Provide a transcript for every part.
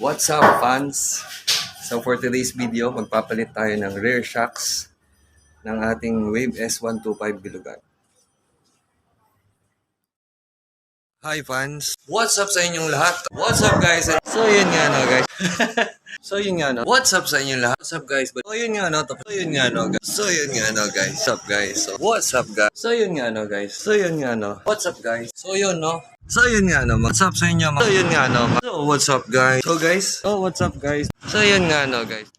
What's up fans? So for today's video, magpapalit tayo ng rear shocks ng ating Wave S125 Bilugan. Hi fans! What's up sa inyong lahat? What's up guys? So yun nga no guys. so yun nga no. What's up sa inyong lahat? What's up guys? So yun nga no. So yun nga no guys. So yun nga no guys. What's up guys? So, what's up guys? So yun nga no guys. So yun nga no. What's up guys? So yun no. So yun nga no. What's up sa inyo mga? So yun nga no. So what's up guys? So guys. So what's up guys? So yun nga no guys.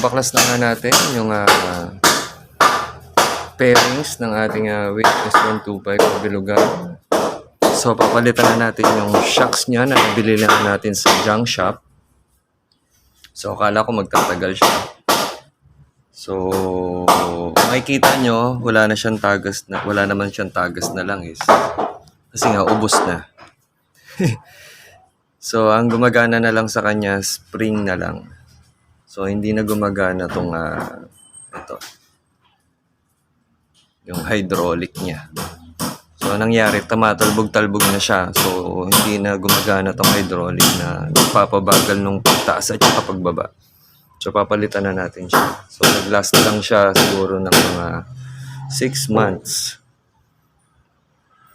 So, nabaklas na nga natin yung ah, pairings ng ating uh, Wave S125 Bilugan. So, papalitan na natin yung shocks niya na nabili lang natin sa junk shop. So, akala ko magtatagal siya. So, makikita nyo, wala na siyang tagas na, wala naman siyang tagas na lang is. Kasi nga, ubos na. so, ang gumagana na lang sa kanya, spring na lang. So, hindi na gumagana tong ah, ito. Yung hydraulic niya. So, nangyari? Tumatalbog-talbog na siya. So, hindi na gumagana tong hydraulic na nagpapabagal nung pagtaas at saka pagbaba. So, papalitan na natin siya. So, nag-last lang siya siguro ng mga 6 months.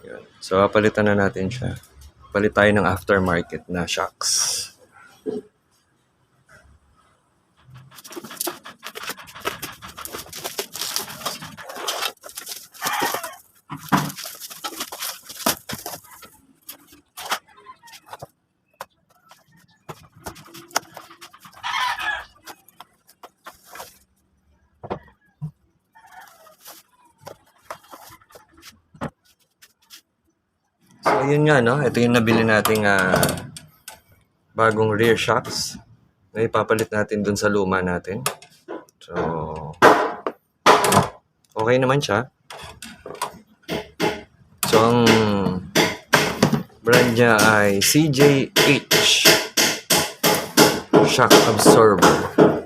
Yun. So, papalitan na natin siya. Palit tayo ng aftermarket na shocks. So, yun nga, no? Ito yung nabili nating ah, bagong rear shocks. Na ipapalit natin dun sa luma natin. So, okay naman siya. So, ang brand niya ay CJH Shock Absorber.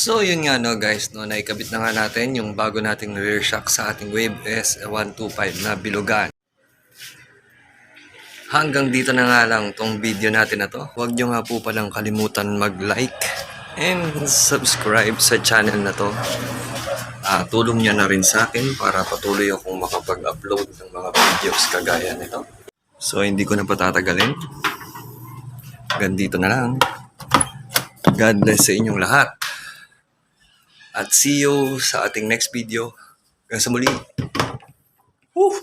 So yun nga no guys, no, naikabit na nga natin yung bago nating rear shock sa ating Wave S125 na bilugan. Hanggang dito na nga lang tong video natin na to. Huwag nyo nga po palang kalimutan mag-like and subscribe sa channel na to. Ah, tulong nyo na rin sa akin para patuloy akong makapag-upload ng mga videos kagaya nito. So hindi ko na patatagalin. Hanggang dito na lang. God bless sa inyong lahat. At see you sa ating next video. Hanggang sa muli. Woo!